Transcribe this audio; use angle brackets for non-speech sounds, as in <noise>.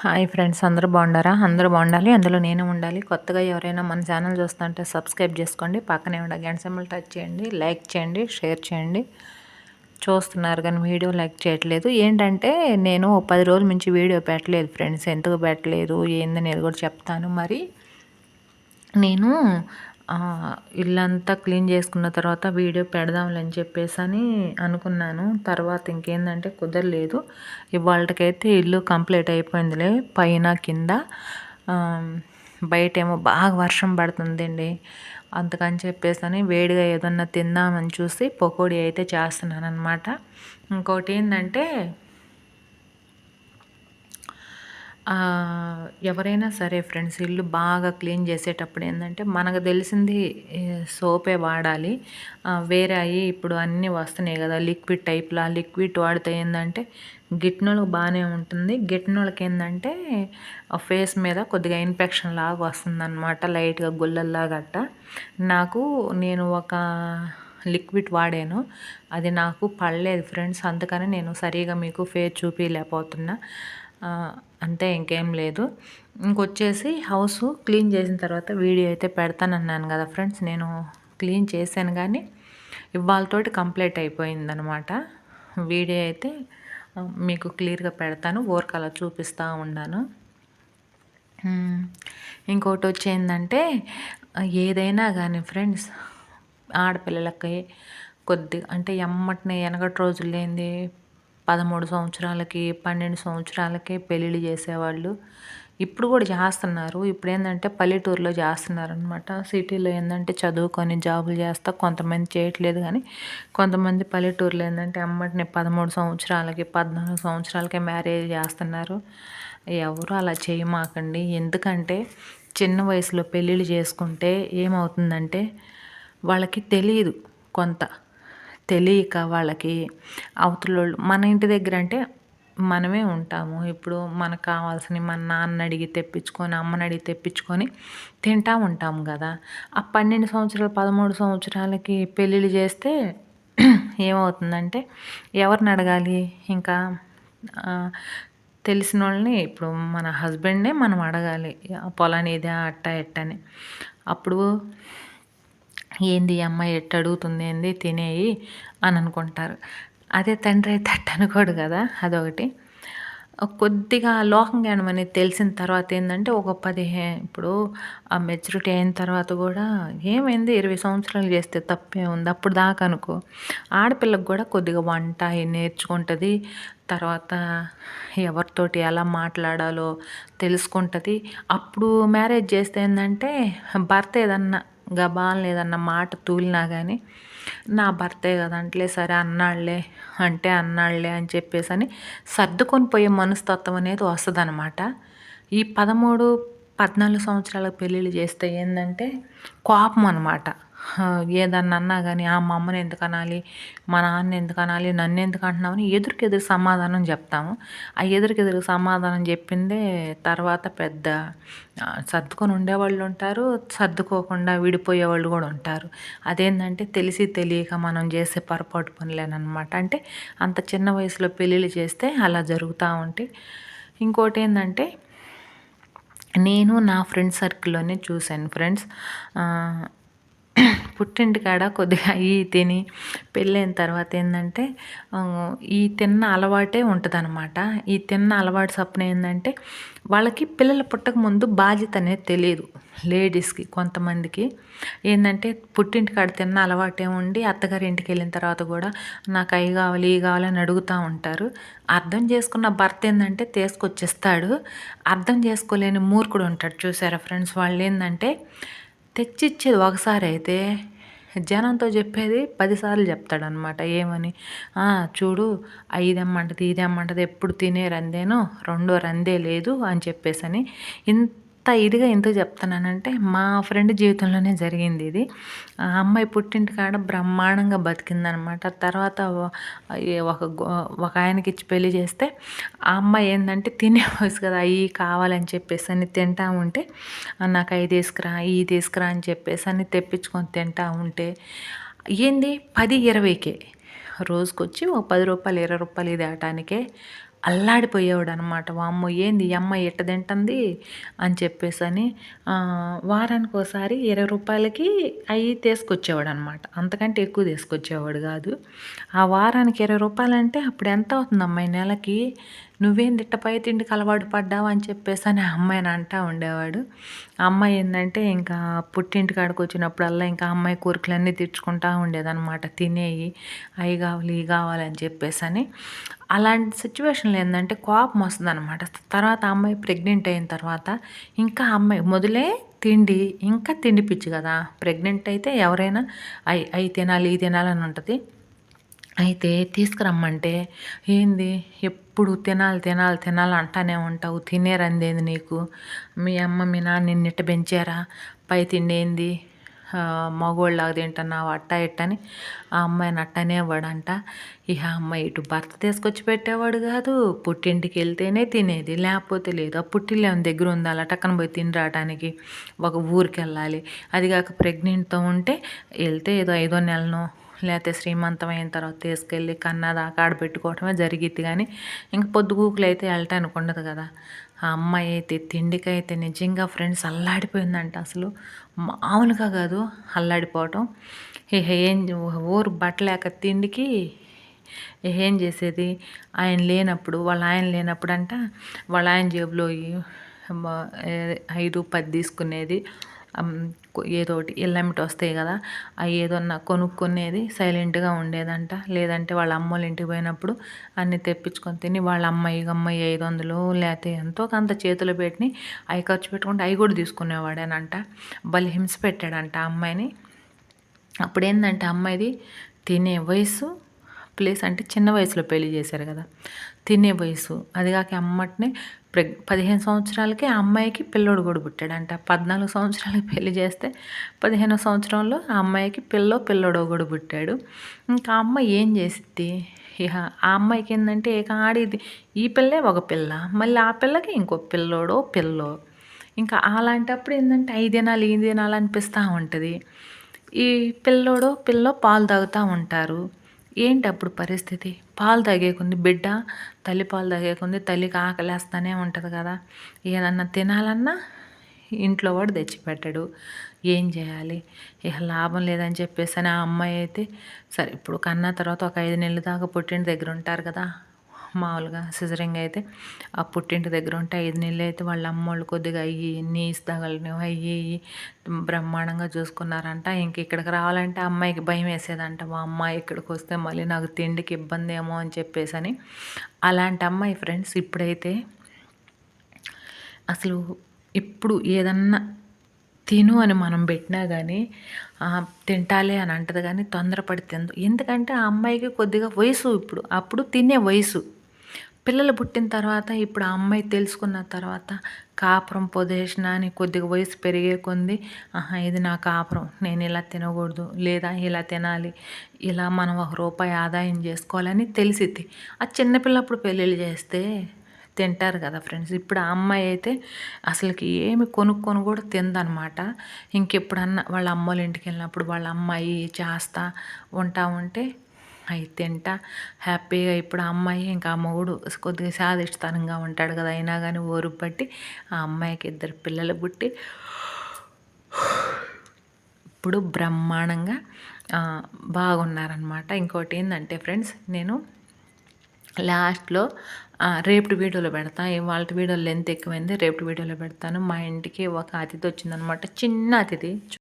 Hi friends అందరూ బాగుండారా? అందరూ బాగుండాలి అందులో నేను ఉండాలి. కొత్తగా ఎవరైనా మన ఛానల్ చూస్తుంటే సబ్స్క్రైబ్ చేసుకోండి. పక్కనే ఉండ గంట సింబల్ టచ్ చేయండి లైక్ చేయండి షేర్ చేయండి. చూస్తున్నారు కానీ వీడియో లైక్ చేయట్లేదు. ఏంటంటే నేను పది రోజుల నుంచి వీడియో పెట్టలేదు ఫ్రెండ్స్. ఎందుకు పెట్టలేదు? ఏందనేది కూడా చెప్తాను. మరి నేను ఇల్లంతా క్లీన్ చేసుకున్న తర్వాత వీడియో పెడదాంలే అని చెప్పేసి అని అనుకున్నాను. తర్వాత ఇంకేందంటే కుదరలేదు. ఇవాళకైతే ఇల్లు కంప్లీట్ అయిపోయిందిలే పైన కింద. బయటేమో బాగా వర్షం పడుతుందండి. అందుకని చెప్పేసి అని వేడిగా ఏదన్నా తిందామని చూసి పకోడీ అయితే చేస్తున్నాను అనమాట ఇంకోటి ఏంటంటే ఎవరైనా సరే ఫ్రెండ్స్ ఇల్లు బాగా క్లీన్ చేసేటప్పుడు ఏంటంటే మనకు తెలిసింది సోపే వాడాలి. వేరే అవి ఇప్పుడు అన్నీ వస్తున్నాయి కదా లిక్విడ్ టైప్లో. ఆ లిక్విడ్ వాడితే ఏంటంటే గిట్నోళ్ళకి బాగానే ఉంటుంది. గిట్నోళ్ళకి ఏంటంటే ఫేస్ మీద కొద్దిగా ఇన్ఫెక్షన్ లాగా వస్తుంది అనమాట లైట్గా గుల్లల్లా గట్ట. నాకు నేను ఒక లిక్విడ్ వాడాను. అది నాకు పడలేదు ఫ్రెండ్స్ అందుకని నేను సరిగా మీకు ఫేస్ చూపించలేకపోతున్నా అంతే ఇంకేం లేదు. ఇంకొచ్చేసి హౌస్ క్లీన్ చేసిన తర్వాత వీడియో అయితే పెడతానన్నాను కదా ఫ్రెండ్స్ నేను క్లీన్ చేశాను కానీ ఇవాళతోటి కంప్లీట్ అయిపోయిందనమాట వీడియో అయితే మీకు క్లియర్గా పెడతాను వర్క్ అలా చూపిస్తూ ఉన్నాను. ఇంకోటి వచ్చేందంటే ఏదైనా కానీ ఫ్రెండ్స్ ఆడపిల్లలకి కొద్దిగా అంటే ఎమ్మటిని వెనకటి రోజులు ఏంది పదమూడు సంవత్సరాలకి పన్నెండు సంవత్సరాలకే పెళ్ళిళ్ళు చేసేవాళ్ళు. ఇప్పుడు కూడా చేస్తున్నారు. ఇప్పుడు ఏంటంటే పల్లెటూరులో చేస్తున్నారు అనమాట సిటీలో ఏంటంటే చదువుకొని జాబులు చేస్తా కొంతమంది చేయట్లేదు కానీ కొంతమంది పల్లెటూరులో ఏంటంటే అమ్మటిని పదమూడు సంవత్సరాలకి పద్నాలుగు సంవత్సరాలకే మ్యారేజ్ చేస్తున్నారు. ఎవరు అలా చేయమాకండి. ఎందుకంటే చిన్న వయసులో పెళ్ళిళ్ళు చేసుకుంటే ఏమవుతుందంటే వాళ్ళకి తెలియదు కొంత. తెలియక వాళ్ళకి అవతలోళ్ళు మన ఇంటి దగ్గర అంటే మనమే ఉంటాము. ఇప్పుడు మనకు కావాల్సినవి మన నాన్న అడిగి తెప్పించుకొని అమ్మని అడిగి తెప్పించుకొని తింటా ఉంటాము కదా. ఆ పన్నెండు సంవత్సరాలు పదమూడు సంవత్సరాలకి పెళ్ళిళ్ళు చేస్తే <clears throat> ఏమవుతుందంటే ఎవరిని అడగాలి? ఇంకా తెలిసిన వాళ్ళని ఇప్పుడు మన హస్బెండ్నే మనం అడగాలి. పొలాన్ని ఇదే అట్ట ఎట్టని. అప్పుడు ఏంది అమ్మాయి ఎట్ట అడుగుతుంది ఏంది తినేయి అని అనుకుంటారు. అదే తండ్రి అయితే అట్ట అనుకోడు కదా అదొకటి. కొద్దిగా లోకం జ్ఞానం అనేది తెలిసిన తర్వాత ఏంటంటే ఒక పదిహే ఇప్పుడు ఆ మెచ్యూరిటీ అయిన తర్వాత కూడా ఏమైంది? ఇరవై సంవత్సరాలు చేస్తే తప్పే ఉంది. అప్పుడు దాకా అనుకో. ఆడపిల్లకు కూడా కొద్దిగా వంట నేర్చుకుంటుంది. తర్వాత ఎవరితోటి ఎలా మాట్లాడాలో తెలుసుకుంటుంది. అప్పుడు మ్యారేజ్ చేస్తే ఏంటంటే భర్త ఏదన్నా గబాన్ లేదన్న మాట తూలినా కానీ నా భర్తే కదంటలే సరే అన్నాళ్ళే అంటే అన్నాళ్ళే అని చెప్పేసి అని సర్దుకొని పోయే మనస్తత్వం అనేది వస్తుంది అనమాట ఈ పదమూడు పద్నాలుగు సంవత్సరాల పెళ్ళిళ్ళు చేస్తే ఏంటంటే కోపం అనమాట ఏదన్నా అన్నా కానీ ఆ మా అమ్మని ఎందుకు అనాలి? మా నాన్న ఎందుకు అనాలి? నన్ను ఎందుకు అంటున్నామని ఎదురుకెదురు సమాధానం చెప్తాము. ఆ ఎదురుకెదురు సమాధానం చెప్పిందే తర్వాత పెద్ద సర్దుకొని ఉండేవాళ్ళు ఉంటారు. సర్దుకోకుండా విడిపోయే వాళ్ళు కూడా ఉంటారు. అదేంటంటే తెలిసి తెలియక మనం చేసే పొరపాటు పనులేనమాట అంటే అంత చిన్న వయసులో పెళ్ళిళ్ళు చేస్తే అలా జరుగుతూ ఉంటాయి ఇంకోటి ఏంటంటే నేను నా ఫ్రెండ్ సర్కిల్లోనే చూశాను. ఫ్రెండ్స్ పుట్టింటి కాడ కొద్దిగా ఈ తిని పెళ్ళైన తర్వాత ఏంటంటే ఈ తిన్న అలవాటే ఉంటుందన్నమాట. ఈ తిన్న అలవాటు సప్పున ఏంటంటే వాళ్ళకి పిల్లలు పుట్టక ముందు బాధ్యత అనేది తెలియదు లేడీస్కి కొంతమందికి. ఏంటంటే పుట్టింటి కాడ తిన్న అలవాటే ఉండి అత్తగారి ఇంటికి వెళ్ళిన తర్వాత కూడా నాకు అవి కావాలి ఇవి కావాలని అడుగుతూ ఉంటారు. అర్థం చేసుకున్న భర్త ఏంటంటే తీసుకొచ్చిస్తాడు. అర్థం చేసుకోలేని మూర్ఖుడు ఉంటాడు. చూసారా ఫ్రెండ్స్? వాళ్ళు ఏంటంటే తెచ్చిచ్చేది ఒకసారి అయితే జనంతో చెప్పేది పదిసార్లు చెప్తాడనమాట ఏమని? చూడు ఇదమ్మంటది ఇదమ్మంటది ఎప్పుడు తినే రందేను రెండో రందే లేదు అని చెప్పేసి అని ఇంత ఇదిగా ఎందుకు చెప్తున్నానంటే మా ఫ్రెండ్ జీవితంలోనే జరిగింది ఇది. ఆ అమ్మాయి పుట్టింటి కాడ బ్రహ్మాండంగా బతికిందనమాట. తర్వాత ఒక ఒక ఆయనకి ఇచ్చి పెళ్ళి చేస్తే ఆ అమ్మాయి ఏంటంటే తినే వయసు కదా అవి కావాలని చెప్పేసి అని తింటా ఉంటే నాకు అవి తీసుకురా ఇవి తీసుకురా అని చెప్పేసి అని తెప్పించుకొని తింటా ఉంటే ఏంది? పది ఇరవైకే. రోజుకొచ్చి ఒక పది రూపాయలు ఇరవై రూపాయలు ఇది ఆటానికే అల్లాడిపోయేవాడు అనమాట వామ్మో ఏంది ఈ అమ్మాయి ఎట్ట తింటుంది? అని చెప్పేసి అని వారానికి ఒకసారి ఇరవై రూపాయలకి అవి తీసుకొచ్చేవాడు అనమాట అంతకంటే ఎక్కువ తీసుకొచ్చేవాడు కాదు. ఆ వారానికి ఇరవై రూపాయలు అంటే అప్పుడు ఎంత అవుతుంది అమ్మాయి నెలకి? నువ్వేం తిట్టపై తిండికి అలవాటు పడ్డావు? అని చెప్పేసి అని ఆ అమ్మాయిని అంటా ఉండేవాడు. ఆ అమ్మాయి ఏంటంటే ఇంకా పుట్టింటి కాడికి వచ్చినప్పుడల్లా ఇంకా అమ్మాయి కోరికలన్నీ తెచ్చుకుంటా ఉండేదన్నమాట. తినేయి అవి కావాలి ఇవి కావాలి అని చెప్పేసి అని. అలాంటి సిచ్యువేషన్లో ఏంటంటే కోపం వస్తుంది అనమాట తర్వాత అమ్మాయి ప్రెగ్నెంట్ అయిన తర్వాత ఇంకా అమ్మాయి మొదలే తిండి ఇంకా తిండి పిచ్చి కదా. ప్రెగ్నెంట్ అయితే ఎవరైనా అవి అవి తినాలి ఇది తినాలని ఉంటుంది. అయితే తీసుకురమ్మంటే ఏంది? ఎప్పుడు తినాలి తినాలి తినాలి అంటానే ఉంటావు. తినేరందేంది నీకు? మీ అమ్మ మీ నాన్న నిన్నట్టు పెంచారా? పై తిండి ఏంది మగోళ్ళలాగా తింటున్నావు? అట్ట ఇట్టని? ఆ అమ్మాయిని అట్టనేవాడంట ఇక అమ్మాయి ఇటు భర్త తీసుకొచ్చి పెట్టేవాడు కాదు. పుట్టింటికి వెళ్తేనే తినేది. లేకపోతే లేదు. ఆ పుట్టిల్లేం దగ్గర ఉందా అలా టక్కన పోయి తిని రావడానికి ఒక ఊరికి వెళ్ళాలి అది కాక ప్రెగ్నెంట్తో ఉంటే వెళ్తే ఏదో ఐదో నెలనో లేకపోతే శ్రీమంతం అయిన తర్వాత తీసుకెళ్ళి కన్నా దాకా ఆడ పెట్టుకోవటమే జరిగిద్ది కానీ ఇంక పొద్దుగూకులు అయితే వెళ్ళటానికి ఉండదు కదా. ఆ అమ్మాయి అయితే తిండికైతే నిజంగా ఫ్రెండ్స్ అల్లాడిపోయిందంట అసలు. మామూలుగా కాదు అల్లాడిపోవటం. ఏం ఊరు బట్టలేక తిండికి ఏం చేసేది? ఆయన లేనప్పుడు వాళ్ళ ఆయన లేనప్పుడు అంట వాళ్ళ ఆయన జేబులో ఐదు పది తీసుకునేది. ఏదో ఒకటి ఎల్లమిటి వస్తాయి కదా అవి ఏదన్నా కొనుక్కునేది సైలెంట్గా ఉండేదంట. లేదంటే వాళ్ళ అమ్మోళ్ళ ఇంటికి పోయినప్పుడు అన్నీ తెప్పించుకొని తిని వాళ్ళ అమ్మాయి అమ్మాయి ఐదు వందలు లేకపోతే ఎంతో కొంత చేతిలో పెట్టి అవి ఖర్చు పెట్టుకుంటే అవి కూడా తీసుకునేవాడేనంట. బలి హింస పెట్టాడంట ఆ అమ్మాయిని. అప్పుడు ఏంటంటే అమ్మాయిది తినే వయసు ప్లేస్ అంటే చిన్న వయసులో పెళ్ళి చేశారు కదా తినే వయసు అది కాక అమ్మటినే ప్రెగ్ పదిహేను సంవత్సరాలకి ఆ అమ్మాయికి పిల్లోడు కూడా పుట్టాడంట. పద్నాలుగు సంవత్సరాలకి పెళ్ళి చేస్తే పదిహేను సంవత్సరంలో ఆ అమ్మాయికి పిల్లో పిల్లోడో కూడా పుట్టాడు. ఇంకా ఆ అమ్మాయి ఏం చేసిద్ది? ఇక ఆ అమ్మాయికి ఏంటంటే ఇక ఆడిది ఈ పిల్లే ఒక పిల్ల మళ్ళీ ఆ పిల్లకి ఇంకో పిల్లోడో పిల్లో. ఇంకా అలాంటప్పుడు ఏంటంటే ఐదు దినాలు ఈ దినాలు అనిపిస్తూ ఉంటుంది. ఈ పిల్లోడో పిల్లో పాలు తాగుతూ ఉంటారు. ఏంటి అప్పుడు పరిస్థితి? పాలు తాగేకుంది బిడ్డ తల్లి పాలు తాగేకుంది తల్లికి ఆకలేస్తూనే ఉంటుంది కదా. ఏదన్నా తినాలన్నా ఇంట్లో వాడు తెచ్చిపెట్టాడు. ఏం చేయాలి? ఇక లాభం లేదని చెప్పేసి ఆ అమ్మాయి అయితే సరే ఇప్పుడు కన్నా తర్వాత ఒక ఐదు నెలల దాకా పుట్టిన దగ్గర ఉంటారు కదా. మామూలుగా సిజరింగ్ అయితే ఆ పుట్టింటి దగ్గర ఉంటే ఐదు నెలలు అయితే వాళ్ళ అమ్మోళ్ళు కొద్దిగా అయ్యి నీస్ తగలని అయ్యి బ్రహ్మాండంగా చూసుకున్నారంట. ఇంక ఇక్కడికి రావాలంటే అమ్మాయికి భయం వేసేదంట. మా అమ్మాయి ఇక్కడికి వస్తే మళ్ళీ నాకు తిండికి ఇబ్బంది ఏమో అని చెప్పేసి అని అలాంటి అమ్మాయి ఫ్రెండ్స్ ఇప్పుడైతే అసలు ఇప్పుడు ఏదన్నా తిను అని మనం పెట్టినా కానీ తింటాలే అని అంటది కానీ తొందరపడి తిందు ఎందుకంటే ఆ అమ్మాయికి కొద్దిగా వయసు ఇప్పుడు. అప్పుడు తినే వయసు. పిల్లలు పుట్టిన తర్వాత ఇప్పుడు ఆ అమ్మాయి తెలుసుకున్న తర్వాత కాపురం పొదేసిన అని కొద్దిగా వయసు పెరిగే కొంది ఆహా ఇది నా కాపురం. నేను ఇలా తినకూడదు లేదా ఇలా తినాలి. ఇలా మనం ఒక రూపాయి ఆదాయం చేసుకోవాలని తెలిసిద్ది. ఆ చిన్నపిల్లప్పుడు పెళ్ళిళ్ళు చేస్తే తింటారు కదా ఫ్రెండ్స్. ఇప్పుడు ఆ అమ్మాయి అయితే అసలుకి ఏమి కొనుక్కొని కూడా తిందనమాట. ఇంకెప్పుడన్నా వాళ్ళ అమ్మోళ్ళ ఇంటికి వెళ్ళినప్పుడు వాళ్ళ అమ్మాయి చేస్తా ఉంటా ఉంటే అవి తింటా హ్యాపీగా ఇప్పుడు ఆ అమ్మాయి ఇంకా ఆ మొగుడు కొద్దిగా సాధిష్టతనంగా ఉంటాడు కదా అయినా కానీ ఓరు పట్టి ఆ అమ్మాయికి ఇద్దరు పిల్లలు పుట్టి ఇప్పుడు బ్రహ్మాండంగా బాగున్నారనమాట ఇంకోటి ఏంటంటే ఫ్రెండ్స్ నేను లాస్ట్లో రేపు వీడియోలో పెడతాను ఇవాళ వీడియో లెంత్ ఎక్కువైంది రేపు వీడియోలో పెడతాను. మా ఇంటికి ఒక అతిథి వచ్చిందనమాట చిన్న అతిథి.